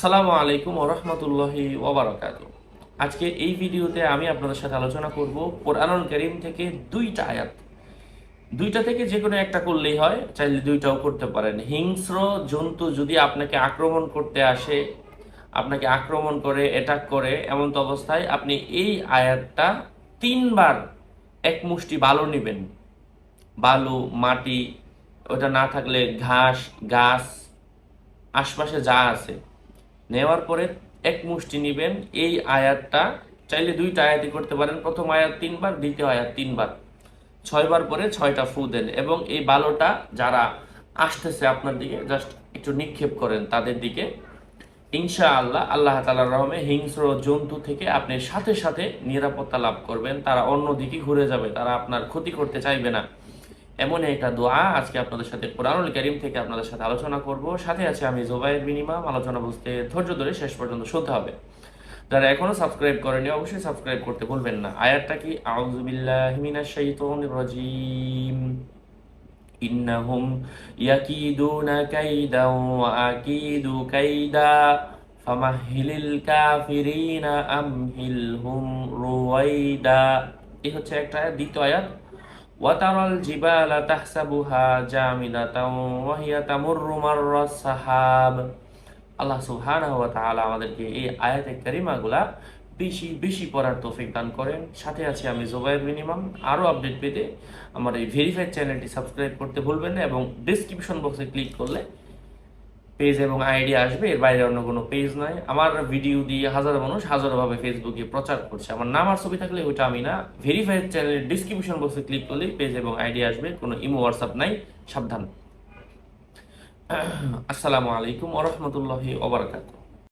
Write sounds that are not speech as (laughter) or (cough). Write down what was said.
আসসালামু আলাইকুম ওরহমতুল্লাহি ওবরাকাত আজকে এই ভিডিওতে আমি আপনাদের সাথে আলোচনা করব কোরআনুল করিম থেকে দুইটা আয়াত। দুইটা থেকে যে কোনো একটা করলেই হয়, চাইলে দুইটাও করতে পারেন। হিংস্র জন্তু যদি আপনাকে আক্রমণ করতে আসে, আপনাকে আক্রমণ করে অ্যাটাক করে, এমন তো অবস্থায় আপনি এই আয়াতটা তিনবার এক মুষ্টি বালু নেবেন। বালু, মাটি, ওটা না থাকলে ঘাস, গাছ, আশপাশে যা আছে। নেওয়ার পরে এক মুষ্টি নিবেন। এই আয়াতটা চাইলে দুইটা আয়াতই করতে পারেন। প্রথম আয়াত তিনবার, দ্বিতীয় আয়াত তিনবার। ছয়বার পরে ছয়টা ফু দেন এবং এই বালোটা যারা আসতেছে আপনার দিকে জাস্ট একটু নিক্ষেপ করেন তাদের দিকে। ইনশা আল্লাহ আল্লাহ তালার রহমে হিংস্র জন্তু থেকে আপনি সাথে সাথে নিরাপত্তা লাভ করবেন। তারা অন্য দিকে ঘুরে যাবে, তারা আপনার ক্ষতি করতে চাইবে না। এমন একটা দোয়া আজকে আপনাদের সাথে কোরআনুল করিম থেকে আপনাদের সাথে আলোচনা করব। সাথে আছে আমি জোবাইর বিনিমাম আলোচনা বুঝতে ধৈর্য ধরে শেষ পর্যন্ত শুনতে হবে। যারা এখনও সাবস্ক্রাইব করেনি অবশ্যই সাবস্ক্রাইব করতে ভুলবেন না। আয়াতটা কি? রাজিম। ইন্নাহুম ইয়াকিদুনা কাইদাও ওয়া আকিদু কাইদা। ফামাহিলিল কাফিরিনা আমহিলহুম রুওয়াইদা। এই হচ্ছে একটা, দ্বিতীয় আয়াত। ওয়াতারল জিবালা তাহসাবুহা জামিনাতাও ওয়াহিয়া তামুরু মাররাস সাহাব আল্লাহ সুবহানাহু ওয়া তাআলা আমাদেরকে এই আয়াতে কারিমাগুলা বেশি বেশি পড়ার তৌফিক দান করেন। সাথে আছি আমি জোবায়ের মিনিমাম আরও আপডেট পেতে আমার এই ভেরিফাইড চ্যানেলটি সাবস্ক্রাইব করতে ভুলবেন না এবং ডিসক্রিপশন বক্সে ক্লিক করলে পেজ এবং আইডি আসবে, এর বাইরে অন্য কোনো পেজ নাই। আমার ভিডিও দিয়ে হাজারো মানুষ হাজারোভাবে ফেসবুকে প্রচার করছে। আমার নাম আর ছবি থাকলে ওইটা আমি না। ভেরিফাইড চ্যানেলের ডিসক্রিপশন বক্সে ক্লিক করলেই পেজ এবং আইডি আসবে, কোনো ইমো হোয়াটসঅ্যাপ নাই, সাবধান। (clears throat) আসসালামু আলাইকুম ওরহমতুল্লাহি ওবরাকাতুহ